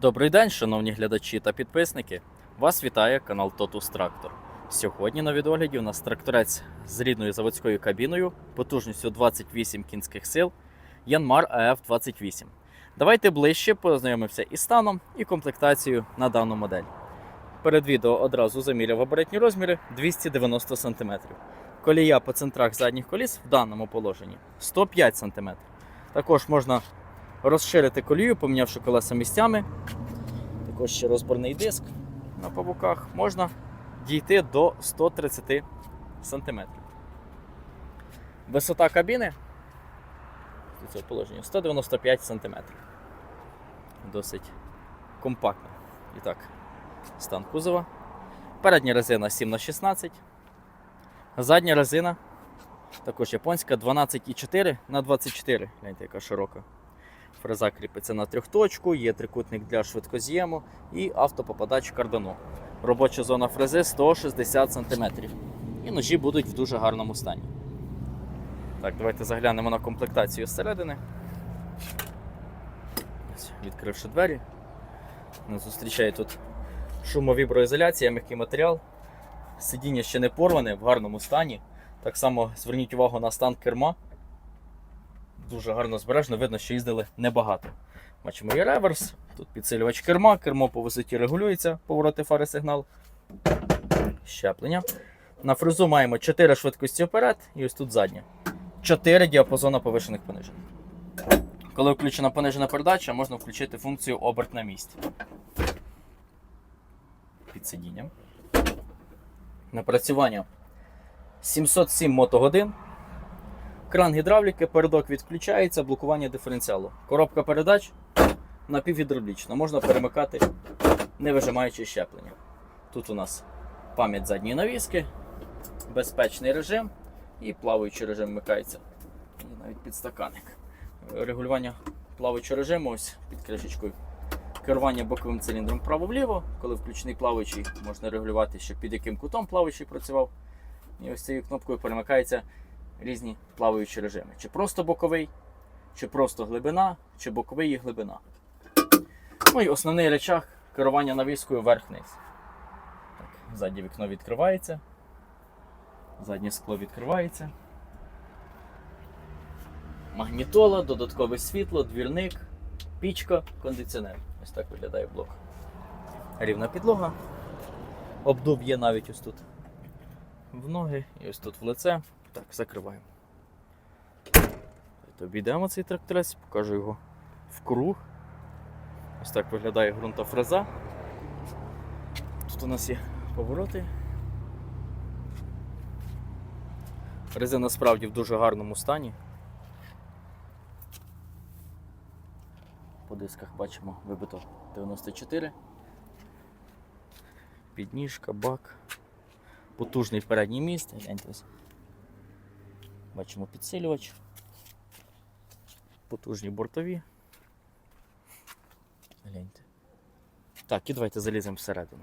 Добрий день, шановні глядачі та підписники. Вас вітає канал Totus Tractor. Сьогодні на відогляді у нас тракторець з рідною заводською кабіною, потужністю 28 кінських сил Yanmar AF28. Давайте ближче познайомимося із станом і комплектацією на дану модель. Перед відео одразу заміряв габаритні розміри 290 см. Колія по центрах задніх коліс в даному положенні 105 см. Також можна розширити колію, помінявши колеса місцями. Також ще розборний диск на павуках. Можна дійти до 130 см. Висота кабіни цього положення 195 см. Досить компактно. І так, стан кузова. Передня резина 7х16. Задня резина також японська 12,4 на 24. Гляньте, яка широка. Фреза кріпиться на трьохточку, є трикутник для швидкоз'єму і автопопадач кардану. Робоча зона фрези 160 см. І ножі будуть в дуже гарному стані. Так, давайте заглянемо на комплектацію зсередини. Відкривши двері. Нас зустрічає тут шумовіброізоляція, м'який матеріал. Сидіння ще не порване, в гарному стані. Так само зверніть увагу на стан керма дуже гарно збережено, видно, що їздили небагато. Бачимо є реверс, тут підсилювач керма, кермо по висоті регулюється, повороти фари сигнал. Щеплення. На фрезу маємо 4 швидкості вперед і ось тут задня. 4 діапазона повишених понижень. Коли включена понижена передача, можна включити функцію оберт на місці. Під сидінням. Напрацювання 707 мотогодин. Кран гідравліки, передок відключається, блокування диференціалу. Коробка передач напівгідравлічна. Можна перемикати, не вижимаючи щеплення. Тут у нас пам'ять задньої навіски, безпечний режим і плаваючий режим вмикається. І навіть підстаканник. Регулювання плаваючого режиму ось під кришечкою. Керування боковим циліндром вправо-вліво. Коли включений плаваючий, можна регулювати, щоб під яким кутом плаваючий працював. І ось цією кнопкою перемикається різні плаваючі режими. Чи просто боковий, чи просто глибина, чи боковий і глибина. Ну і основний речах керування навіскою вверх-вниз. Заднє вікно відкривається. Заднє скло відкривається. Магнітола, додаткове світло, двірник, пічка, кондиціонер. Ось так виглядає блок. Рівна підлога. Обдув є навіть ось тут в ноги і ось тут в лице. Так, закриваємо. Обійдемо цей тракторець, покажу його в круг. Ось так виглядає ґрунта фреза. Тут у нас є повороти. Резина справді в дуже гарному стані. По дисках бачимо вибито 94. Підніжка, бак. Потужний передній міст. Бачимо підсилювач. Потужні бортові. Гляньте. Так, і давайте заліземо всередину.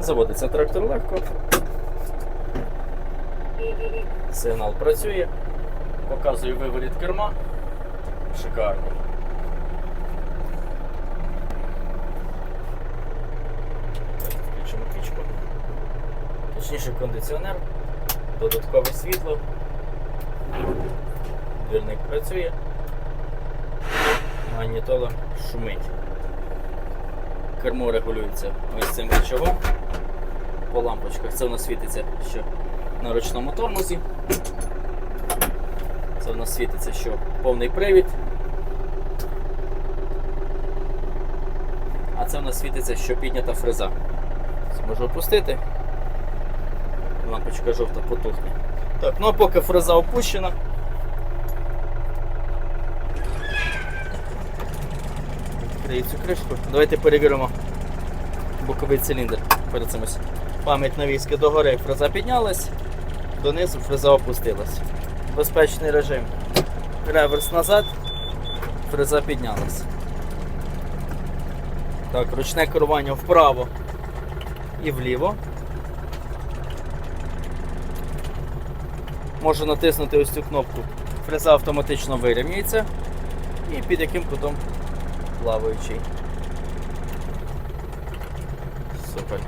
Заводиться трактор легко. Сигнал працює. Показую виворіт керма. Шикарно. Точніше кондиціонер, додаткове світло. Двірник працює. Магнітола шумить. Кермо регулюється ось цим речовом. По лампочках це у нас світиться що на ручному тормозі. Це в нас світиться, що повний привід. А це в нас світиться, що піднята фреза. Це можу опустити. Лампочка жовта потухне. Так, ну а поки фреза опущена. Відкрию цю кришку. Давайте перевіримо боковий циліндр перед цим ось. Пам'ять догори фреза піднялась, донизу фреза опустилась. Безпечний режим. Реверс назад, фреза піднялась. Так, ручне керування вправо і вліво. Можу натиснути ось цю кнопку. Фреза автоматично вирівнюється. І під яким кутом плаваючий. Супер.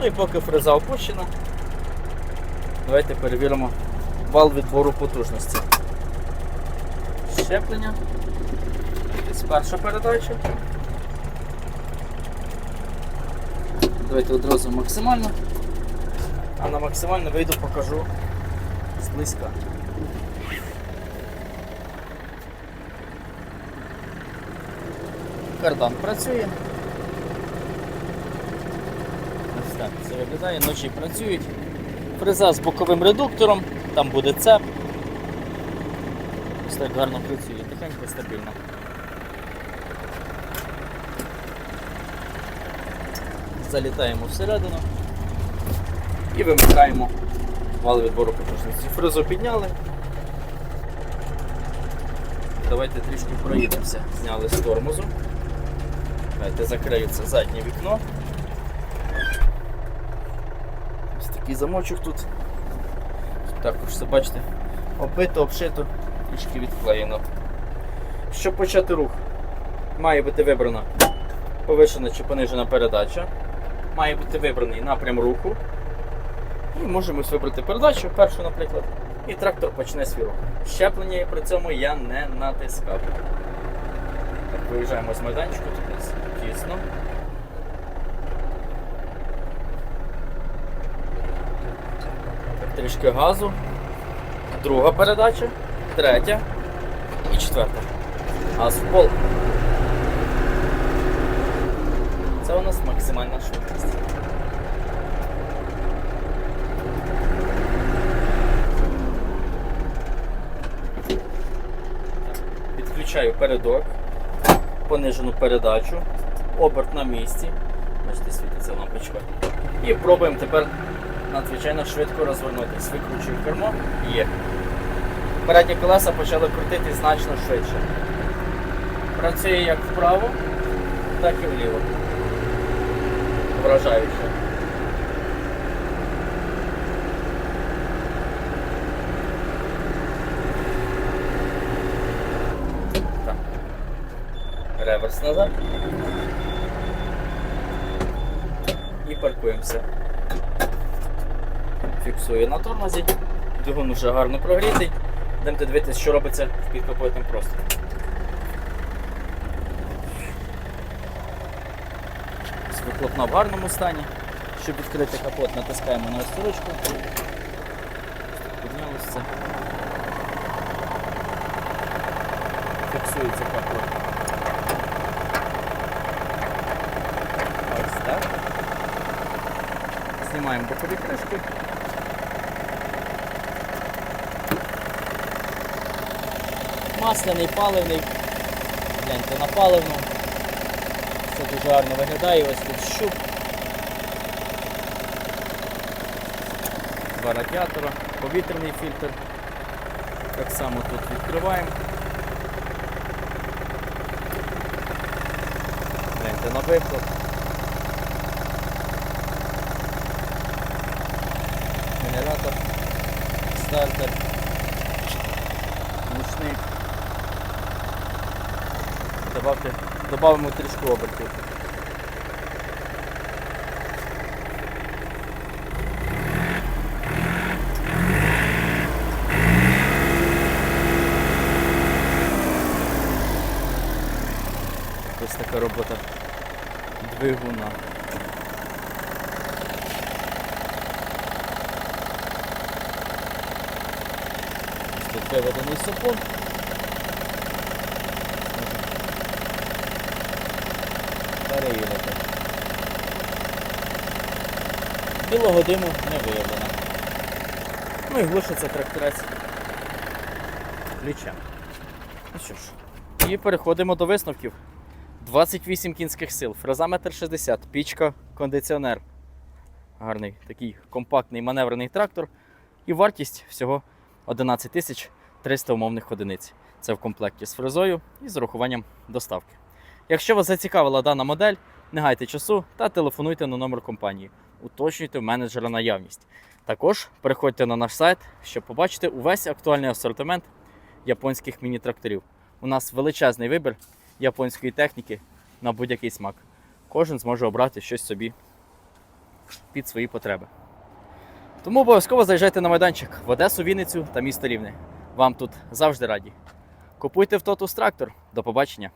Ну і поки фреза опущена, давайте перевіримо вал відбору потужності. Щеплення. Ось перша передача. Давайте одразу максимально. А на максимально вийду покажу зблизька. Кардан працює. Ось так це виглядає, ночі працюють. Фреза з боковим редуктором, там буде цеп. Ось так гарно працює, тихенько, стабільно. Залітаємо всередину і вимикаємо вал відбору потужності. Фрезу підняли. Давайте трішки проїдемося. Зняли з тормозу. Давайте закрию це заднє вікно. Ось такий замочок. Тут також все бачите, оббито, обшито, трішки відклеєно. Щоб почати рух, має бути вибрана повишена чи понижена передача. Має бути вибраний напрям руху. І можемо вибрати передачу, першу, наприклад, і трактор почне свій рух. Щеплення при цьому я не натискав. Так, виїжджаємо з майданчику, тут тісно. Трішки газу. Друга передача, третя і четверта. Газ в пол. Це у нас максимальна швидкість. Підключаю передок, понижену передачу, оберт на місці. Бачите, світиться лампочка. І пробуємо тепер надзвичайно швидко розвернутися. Викручую кермо. Є. Передні колеса почали крутити значно швидше. Працює як вправо, так і вліво. Вражаюче. Так. Реверс назад. І паркуємося. Фіксую на тормозі. Двигун вже гарно прогрітий. Йдемте дивитися, що робиться в підкапотному просторі. Вихлопна в гарному стані. Щоб відкрити капот, натискаємо на ось. Піднялося це. Фіксується капот. Ось так. Знімаємо бокові кришки. Масляний, паливний. Гляньте на паливну. Це дуже гарно виглядає, ось тут щуп. Два радіатора, повітряний фільтр. Так само тут відкриваємо. Гляньте на вихлоп. Генератор, стартер, глушник. Добавте, добавимо трішки обертів. Ось така робота двигуна. Ось Тут виведений супон. Перевірити. Білого диму не виявлено. Ну і глушиться тракторець ключем. Ну що ж, і переходимо до висновків. 28 кінських сил, фрезаметр 60, пічка, кондиціонер. Гарний такий компактний маневрений трактор. І вартість всього 11 тисяч 300 умовних одиниць. Це в комплекті з фрезою і з урахуванням доставки. Якщо вас зацікавила дана модель, не гайте часу та телефонуйте на номер компанії. Уточнюйте в менеджера наявність. Також переходьте на наш сайт, щоб побачити увесь актуальний асортимент японських міні-тракторів. У нас величезний вибір японської техніки на будь-який смак. Кожен зможе обрати щось собі під свої потреби. Тому обов'язково заїжджайте на майданчик в Одесу, Вінницю та місто Рівне. Вам тут завжди раді. Купуйте в Тотус трактор. До побачення!